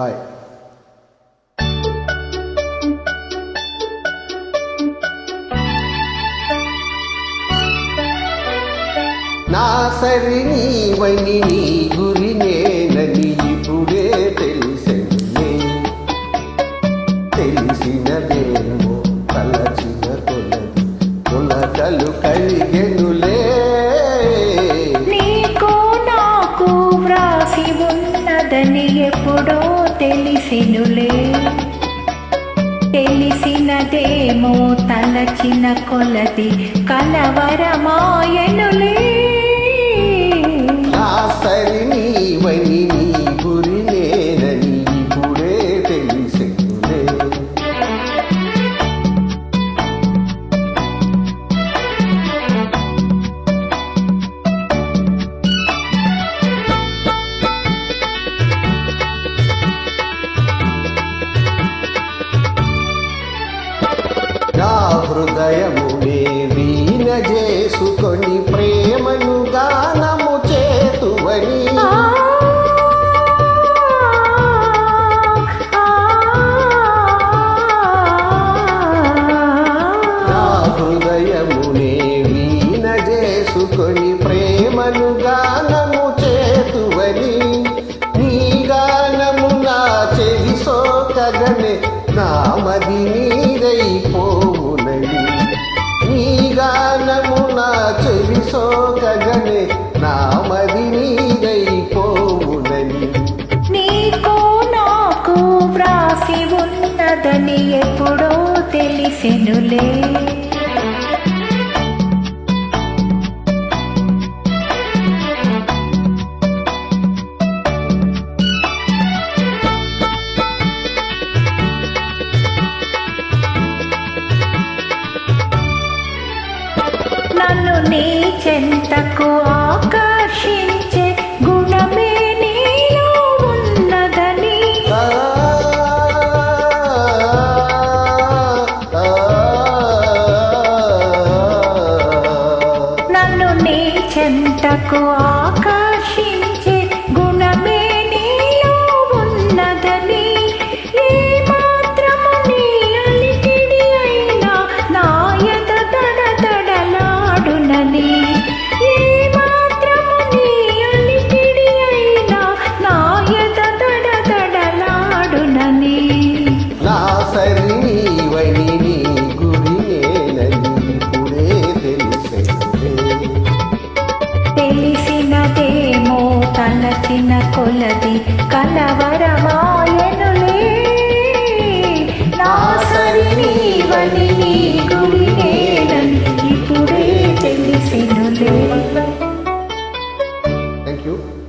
Hi నా సరి నీవని నీ గురి నేనని ఇప్పుడే తెలిసెనులే తెలిసినదేమో తలచిన కొలది కొలతలు కలిగెనులే. నీకు నాకు వ్రాసి ఉన్నదని ఎప్పుడో తెలిసినులే. తెలిసినదేమో తలచిన కొలది కలవరమాయనులే. నా హృదయమునే వీణ చేసుకొని ప్రేమను గానము చేతువని. నా హృదయమునే వీణ చేసుకొని ప్రేమను గానము చేతువని. నీ గానము నా చెవి సోకగనే నామది నీరైపోవునని తెలిసెనులే నన్ను నీ చెంతకు చెంతకు ఆకర్షించే थैंक यू।